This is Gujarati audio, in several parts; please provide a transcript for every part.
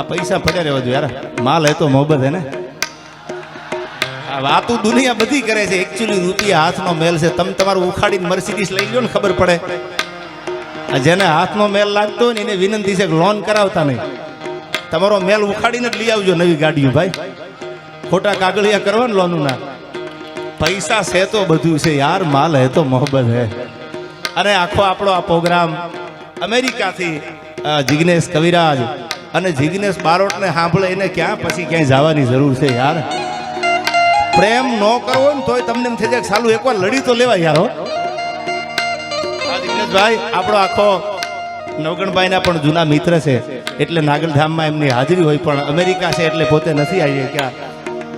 આ પૈસા પડ્યા રહેવા જોઈએ યાર. માલ હે તો મોહબ્બત હે ને? દુનિયા બધી કરે છે. એકચ્યુઅલી રૂપિયા હાથનો મેલ છે. તમે તમારું ઉખાડીને મર્સિડીસ લઈ લો ને ખબર પડે. જેને હાથનો મેલ લાગતો હોય ને, એને વિનંતી છે કે લોન કરાવતા નહીં. તમારો મેલ ઉખાડીને જ લઈ આવજો નવી ગાડીઓ, ભાઈ. ખોટા કાગળિયા કરવા ને લોનના પૈસા છે તો બધું છે યાર. માલ હે તો મોહબ્બત હે. અને આખો આપણો આ પ્રોગ્રામ અમેરિકાથી જિગ્નેશ કવિરાજ અને જીગ્નેશ બારોટને સાંભળે એને ક્યાં પછી ક્યાંય જવાની જરૂર છે યાર? પ્રેમ ન કરવો ને તોય તમને એમ થઈ જાય સાલું એકવાર લડી તો લેવાય યાર ભાઈ આપણો આખો નવગણભાઈના પણ જૂના મિત્ર છે. એટલે નાગલધામમાં એમની હાજરી હોય પણ અમેરિકા છે એટલે પોતે નથી આવી શક્યા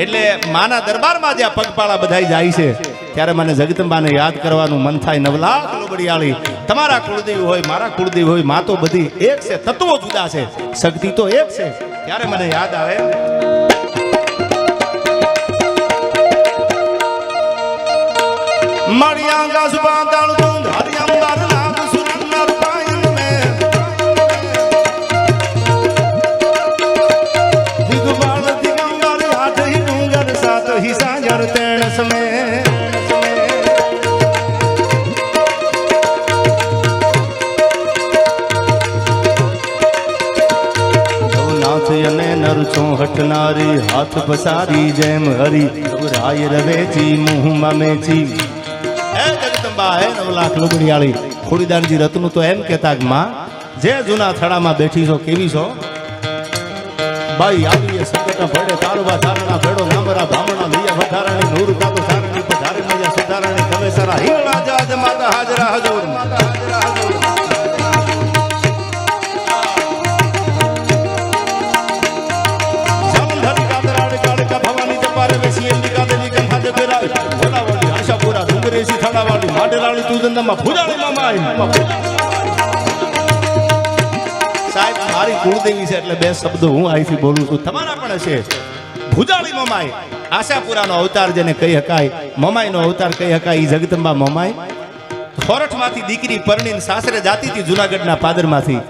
એટલે માના દરબારમાં જ્યાં પગપાળા બધા જાય છે, ત્યારે મને જગદંબાને યાદ કરવાનું મન થાય નવલાખ લોબડિયાળી. તમારા કુળદેવી હોય, મારા કુળદેવી હોય, માં તો બધી એક છે, તત્વો જુદા છે, શક્તિ તો એક છે. ત્યારે મને યાદ આવે. મળ્યા હાથ પસારી જેમ હરી, રાય રવેચી મુહમાં મેચી એ જગદંબા, હે નવ લાખ લુગડિયાળી, ખોડીદાનજી રત્નું તો એમ કહેતા કે માં, જે જૂના થડામાં બેઠી છો, કેવી છો? બાઈ આવીએ સંકટ ભડે તારવા તારણા ભેડો નામરા ભામણા લૈયા વધારાણી નૂર કાતો સારણી પધારે મજા સુધારાણી તમે સારા હિંગળા જાજ માતા હાજરા. માડેલાળી તુજંદમાં ભુજાળી મામા સાહેબ, મારી કુળદેવી છે એટલે બે શબ્દો હું અહીંથી બોલું છું. તમારા પણ હશે. ભુજાળી મમાઈ આશાપુરાનો અવતાર જેને કહી શકાય મમાઈનો અવતાર કહી શકાય ઈ જગદંબા મમાઈ. ખોરઠમાંથી દીકરી પરણીને સાસરે જાતી હતી જુનાગઢના પાદરમાંથી.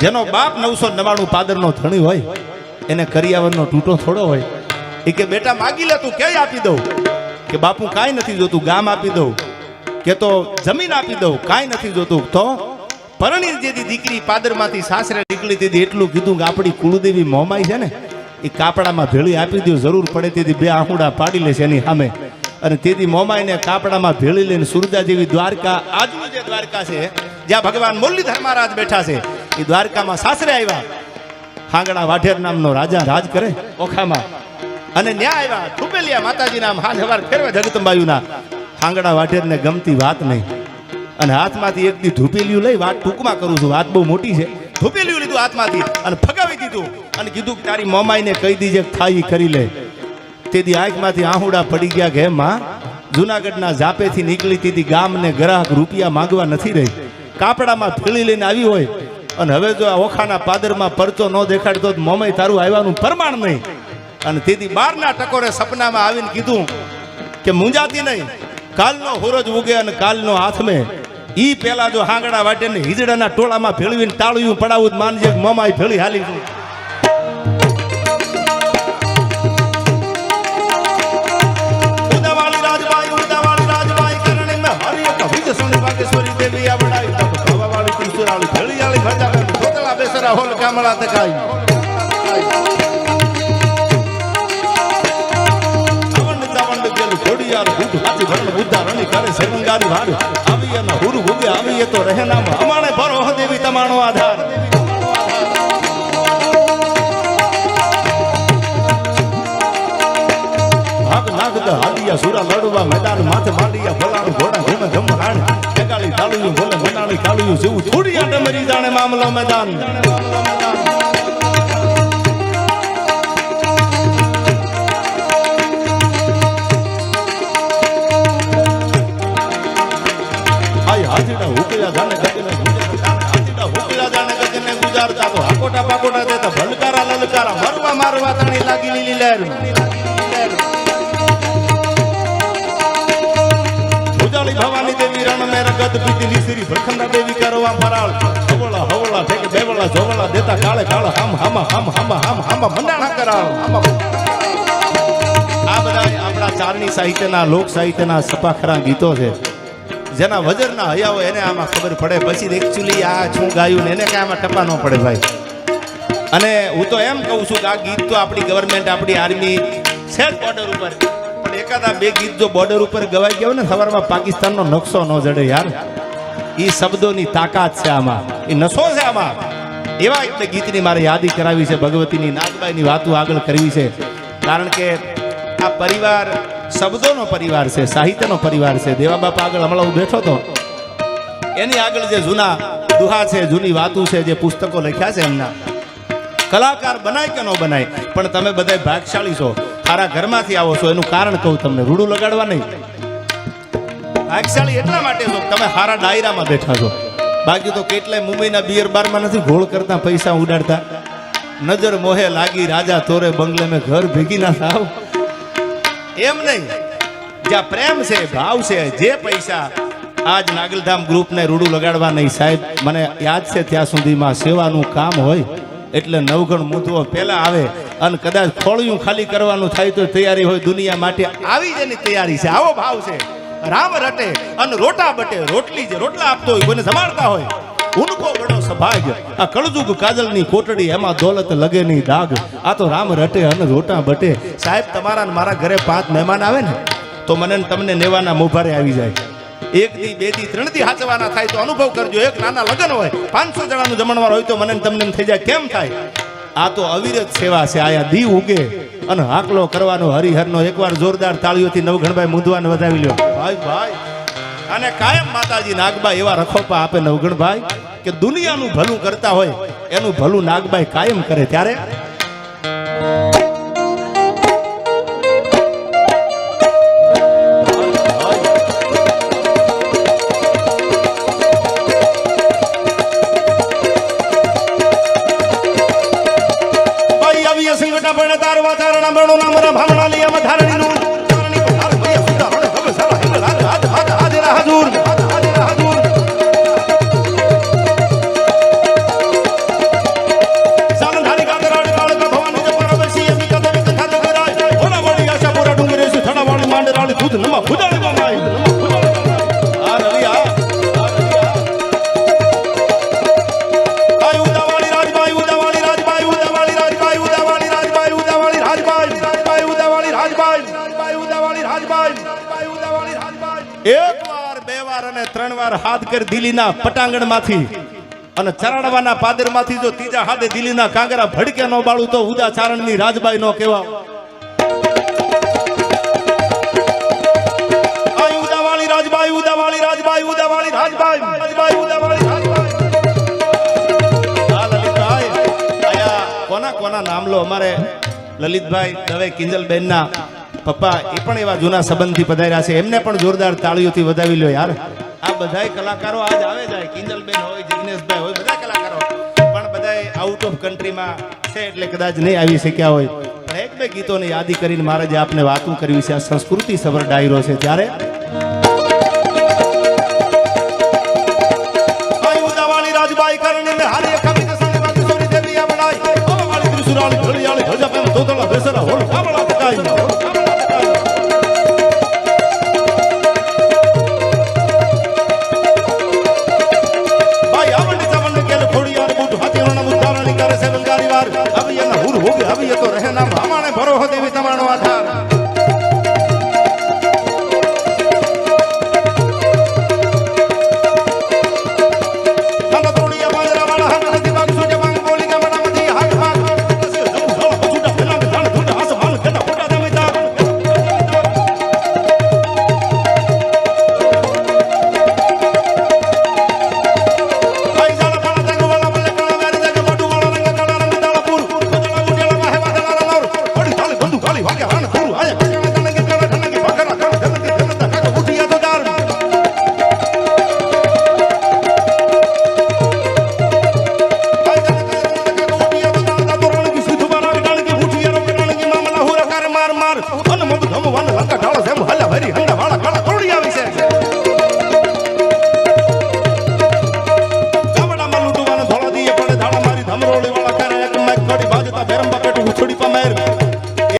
જેનો બાપ નવસો નવાણું પાદરનો ધણી હોય. એને કરિયાવરનો તૂટો થોડો હોય. એ કે, બેટા, માગી લે તું, ક્યાંય આપી દઉં? કે, બાપુ કાંઈ નથી જોતું, ગામ આપી દઉં. કે તો જમીન આપી દઉં, કાંઈ નથી જોતું. તો પરણી જેથી દીકરી પાદરમાંથી સાસરે નીકળી તેથી એટલું કીધું કે આપણી કુળદેવી મોમાઈ છે ને, એ કાપડામાં ભેળી આપી દો જરૂર પડે તેથી બે આહુડા પાડી લેશે એની સામે. અને તેથી મોમાઈને કાપડામાં ભેળી લઈને સુરજા જેવી દ્વારકા, આજનું જે દ્વારકા છે, જ્યાં ભગવાન મુરલીધર મહારાજ બેઠા છે, એ દ્વારકામાં સાસરે આવ્યા. હાંગડા વાઢેર નામનો રાજા રાજ કરે ઓખામાં. અને ન્યાય આવ્યા થુપેલિયા માતાજી નામ હાથ હવાર ફેરવે જગતંબાયુના હાંગડા વાઢેરને ગમતી વાત નહીં. અને હાથમાંથી એક દી ધૂપેલિયું લઈ વાત ટૂંકમાં કરું છું, વાત બહુ મોટી છે. ધૂપેલિયું લીધું હાથમાંથી અને ફગાવી દીધું. અને કીધું કે તારી મોમાઈને કહી દીજે કે થાય ઈ કરી લે. તેથી આંખમાંથી આહુડા પડી ગયા કે માં, જુનાગઢના જાપેથી નીકળી તેથી ગામને ગ્રાહક રૂપિયા માંગવા નથી રહી. કાપડામાં ફીળી લઈને આવી હોય. અને હવે જો આ ઓખાના પાદરમાં પરચો ન દેખાડતો મોમાઈ તારું આવવાનું પ્રમાણ નહીં. અને તેથી બારના ટકોરે સપનામાં આવીને કીધું કે મુંજાતી નહીં. કાલનો હુરજ ઉગે અને કાલનો હાથમે. ઈ પેલા જો હાંગડા વાટે ને હિજડાના ટોળામાં ભેળવીને તાળિયું પડાવું માનજે કે મોમાઈ ભેળી હાલી છું. ભજાવે તોતળા બેસરા હોલ કામળા તકાઈ. ઘોડિયાર ગુડ હાથી ભરણ બુદ્ધા રણી કરે શરંગારી વાડ. આવી અને હુરુ ભૂગે આવી તો રહે નામ. અમાણે ભરો દેવી તમારો આધાર. ભાગ નાગદ હાડિયા સુરા લડવા મેદાન માથે માંડિયા ભલાણું ઘોડા ઘૂમે ધમ રાણ. ટકાળી તાળુયું બોલે, મનાળી તાળુયું જેવું થોડિયા ડમરી જાણે મામલો ગગને તો હાકોટા પાકોટા દેતા ભલકારા લલકારા મરવા મારવા તાણી લાગી લીલી લહેર ભુજાળી ભવાની દેવી રણ મેર ગદ પીતી લીસરી ભખંડા દેવી કરવા મરાળ હવળા હવળા ઠેક બેવળા જોવળા દેતા કાળે કાળો હમ હમ હમ હમ હમ હમ મંડાણા કરાવ આ બધા આપણા ચારણી સાહિત્યના લોક સાહિત્યના સપાખરા ગીતો છે. જેના વજરના હયા હોય એને આમાં ખબર પડે. પછી એકચ્યુઅલી આ શું ગાયું ને એને કાંઈ આમાં ટપા ન પડે ભાઈ. અને હું તો એમ કહું છું કે આ ગીત તો આપણી ગવર્મેન્ટ આપણી આર્મી છે બોર્ડર ઉપર. પણ એકાદા બે ગીત જો બોર્ડર ઉપર ગવાઈ ગયો ને, સવારમાં પાકિસ્તાનનો નકશો ન જડે યાર. એ શબ્દોની તાકાત છે આમાં. એ નશો છે આમાં. એવા એટલે ગીતની મારે યાદી કરાવી છે ભગવતીની, નાગબાઈની વાતો આગળ કરવી છે. કારણ કે આ પરિવાર શબ્દોનો પરિવાર છે, સાહિત્યનો પરિવાર છે. દેવા બાપા આગળ હમણાં હું બેઠો હતો એની આગળ જે જૂના દુહા છે, જૂની વાતો છે, જે પુસ્તકો લખ્યા છે એમના. કલાકાર બનાય કે ન બનાય, પણ તમે બધા ભાગશાળી છો. સારા ઘરમાંથી આવો છો, એનું કારણ કહું તમને. રૂડું લગાડવા નહીં. ભાગશાળી એટલા માટે છો તમે સારા ડાયરામાં બેઠા છો. બાકી તો કેટલાય મુંબઈના બિયર બારમાં નથી ઘોળ કરતા, પૈસા ઉડાડતા. નજર મોહે લાગી, રાજા તોરે બંગલે મેં ઘર ભેગી ના થાવ. એમ નહીં. જ્યાં પ્રેમ છે, ભાવ છે, જે પૈસા, આજ નાગલધામ ગ્રુપને રૂડું લગાડવા નહીં સાહેબ. મને યાદ છે ત્યાં સુધીમાં સેવાનું કામ હોય, એટલે નવગણ મૂંધવો પહેલા આવે અને કદાચ ખોળિયું ખાલી કરવાનું થાય તો તૈયારી હોય દુનિયા માટે. આવી જ એની તૈયારી છે. આવો ભાવ છે. રામ રટે અને રોટા બટે. રોટલી જે રોટલા આપતો હોય, કોઈને સંભાળતા હોય. ઉનકો બડો સભાગ આ કળજુગ કાજલની કોટડી, એમાં દોલત લગે નહીં દાગ આ તો રામ રટે અને રોટા બટે. સાહેબ, તમારા મારા ઘરે પાંચ મહેમાન આવે ને, તો મને ને તમને નેવાના મોભારે આવી જાય. એક થી બેથી ત્રણથી હાચવાના થાય તો અનુભવ કરજો. એક નાના લગ્ન હોય, પાંચસો જણાનું જમણવાર હોય તો મને તમને થઈ જાય. કેમ થાય? આ તો અવિરત સેવા છે. આયા દી ઉગે અને હાકલો કરવાનો હરિહરનો એકવાર જોરદાર તાળીઓથી નવઘણભાઈ મૂંધવાને વધાવી લ્યો. ભાઈ ભાઈ. અને કાયમ માતાજી નાગબાઈ એવા રખોપા આપે નવગણભાઈ કે દુનિયાનું ભલું કરતા હોય, એનું ભલું નાગબાઈ કાયમ કરે ત્યારે. પણ તારવા નામ ભામણા લી અમ રાજબાઈ ನಮ್ಮ ઉદાવાળી રાજબાઈ એક વાર બે વાર અને ત્રણ વાર હાથ કર દિલ્હીના પટાંગણમાંથી અને ચરાડવાના પાદરમાંથી જો ત્રીજા હાથે દિલ્હીના કાંગરા ભડકે નો બાળું તો ઉદા ચારણની રાજબાઈ નો કહેવા રાજબાઈ ઉદાવાળી, રાજભાઈ ઉદાવાળી, રાજભાઈ રાજભાઈ ઉદાવાળી પપ્પા એ પણ એવા જૂના સંબંધથી પધાર્યા છે. એમને પણ જોરદાર તાળીઓથી વધાવી લો યાર. આ બધાય કલાકારો આજ આવે જાય. કિંજલબેન હોય, જિગ્નેશભાઈ હોય, બધા કલાકારો. પણ બધાય આઉટ ઓફ કન્ટ્રીમાં છે એટલે કદાચ નહીં આવી શક્યા હોય. એક યાદી કરીને મારે જે આપને વાતું કરવી છે, આ સંસ્કૃતિ સભર ડાયરો છે. ત્યારે